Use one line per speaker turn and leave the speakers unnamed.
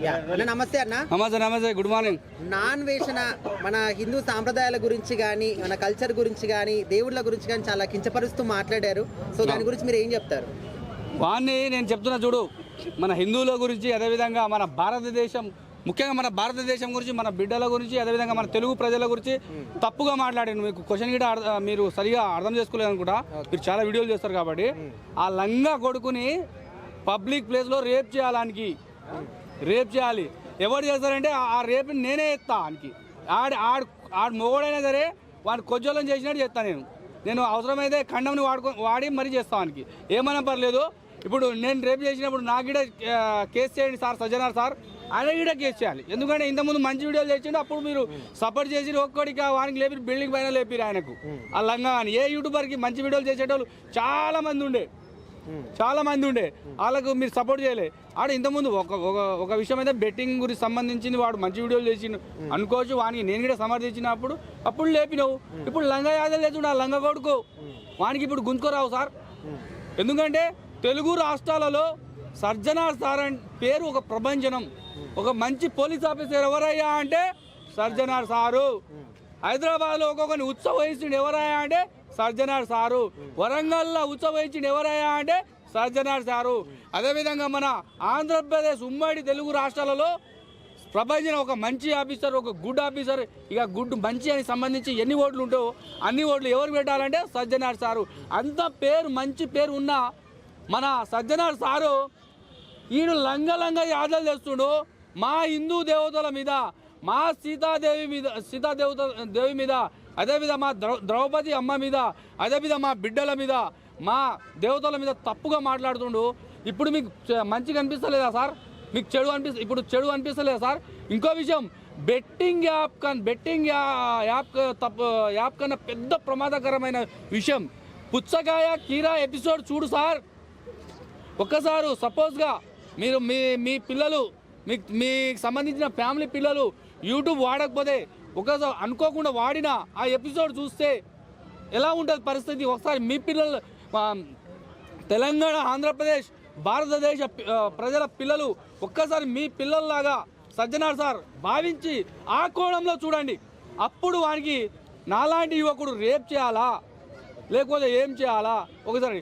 నమస్తే అన్న.
నమస్తే నమస్తే గుడ్ మార్నింగ్
నాన్ వేషణ మన హిందూ సాంప్రదాయాల గురించి కానీ మన కల్చర్ గురించి కానీ దేవుళ్ళ గురించి కానీ చాలా కించపరుస్తూ మాట్లాడారు. సో దాని గురించి మీరు ఏం చెప్తారు?
వాడిని నేను చెప్తున్నా చూడు మన హిందువుల గురించి అదేవిధంగా మన భారతదేశం ముఖ్యంగా మన భారతదేశం గురించి మన బిడ్డల గురించి అదేవిధంగా మన తెలుగు ప్రజల గురించి తప్పుగా మాట్లాడాను. మీకు క్వశ్చన్ కూడా అర్థ- మీరు సరిగా అర్థం చేసుకోలేదు అనుకుంటా. మీరు చాలా వీడియోలు చేస్తారు కాబట్టి. ఆ లంగా కొడుకుని పబ్లిక్ ప్లేస్లో రేప్ చేయాలానికి రేప్ చేయాలి. ఎవరు చేస్తారంటే ఆ- ఆ నేనే ఎత్తా ఆయనకి. ఆడ ఆడు ఆడు మొగోడైనా సరే వాడిని కొజ్జోలం చేసినట్టు చేస్తాను నేను. నేను అవసరమైతే ఖండంని వాడుకో వాడి మరీ చేస్తాను ఆయనకి. ఏమైనా పర్లేదు. ఇప్పుడు నేను రేపు చేసినప్పుడు నాకు కూడా కేసు చేయండి సార్ సజ్జనార్ సార్. ఆయన కూడా కేసు చేయాలి. ఎందుకంటే ఇంతకుముందు మంచి వీడియోలు చేసిండు అప్పుడు మీరు సపోర్ట్ చేసి ఒక్కడికి వానికి లేపి బిల్డింగ్ పైన లేపిరు ఆయనకు. ఆ లంగా అని. ఏ యూట్యూబర్కి మంచి వీడియోలు చేసేటోళ్ళు చాలా మంది ఉండే. చాలా మంది ఉండే. వాళ్ళకు మీరు సపోర్ట్ చేయలే. ఆడ ఇంతకుముందు ఒక ఒక ఒక విషయం అయితే బెట్టింగ్ గురించి సంబంధించింది వాడు మంచి వీడియోలు చేసిండు. అనుకోవచ్చు వానికి నేను కూడా సమర్థించినప్పుడు అప్పుడు లేపినావు. ఇప్పుడు లంగా యాదలు లేచుండు ఆ లంగా కొడుకు. వానికి ఇప్పుడు గుంజుకోరావు సార్. ఎందుకంటే తెలుగు రాష్ట్రాలలో సర్జనార్ సార్ పేరు ఒక ప్రభంజనం. ఒక మంచి పోలీస్ ఆఫీసర్ ఎవరయ్యా అంటే సర్జనార్ సారు. హైదరాబాద్లో ఒక్కొక్కరిని ఉత్సవ వహించిండు ఎవరయ్యా అంటే సర్జనార్ సారు. వరంగల్లో ఉత్సవ వహించిండు ఎవరయ్యా అంటే సర్జనార్ సారు. అదేవిధంగా మన ఆంధ్రప్రదేశ్ ఉమ్మడి తెలుగు రాష్ట్రాలలో ప్రపంచం ఒక మంచి ఆఫీసర్ ఒక గుడ్ ఆఫీసర్ ఇక గుడ్ మంచి అని సంబంధించి ఎన్ని ఓట్లు ఉంటావో అన్ని ఓట్లు ఎవరు పెట్టాలంటే సజ్జనార్ సారు. అంత పేరు మంచి పేరు ఉన్న మన సజ్జనార్ సారు ఈయన లంగ యాదలు చేస్తుండు మా హిందూ దేవతల మీద. మా సీతాదేవి మీద సీతాదేవత దేవి మీద అదేవిధంగా మా ద్రౌ ద్రౌపది అమ్మ మీద అదేవిధంగా మా బిడ్డల మీద మా దేవతల మీద తప్పుగా మాట్లాడుతుండు. ఇప్పుడు మీకు మంచిగా అనిపిస్తలేదా సార్? మీకు చెడు అనిపిస్త ఇప్పుడు చెడు అనిపిస్తలేదా సార్? ఇంకో విషయం బెట్టింగ్ యాప్ కన్ బెట్టింగ్ యా- యాప్ తప్పు యాప్ కన్నా పెద్ద ప్రమాదకరమైన విషయం. పుచ్చకాయ కీరా ఎపిసోడ్ చూడు సార్. ఒక్కసారు సపోజ్గా మీరు మీ మీ పిల్లలు మీకు మీకు సంబంధించిన ఫ్యామిలీ పిల్లలు యూట్యూబ్ వాడకపోతే ఒకసారి అనుకోకుండా వాడిన ఆ ఎపిసోడ్ చూస్తే ఎలా ఉంటుంది పరిస్థితి? ఒకసారి మీ పిల్లలు తెలంగాణ ఆంధ్రప్రదేశ్ భారతదేశ ప్రజల పిల్లలు ఒక్కసారి మీ పిల్లల్లాగా సజ్జనార్ సార్ భావించి ఆ కోణంలో చూడండి. అప్పుడు వానికి నాలాంటి యువకుడు రేప్ చేయాలా? లేకపోతే ఏం చేయాలా? ఒకసారి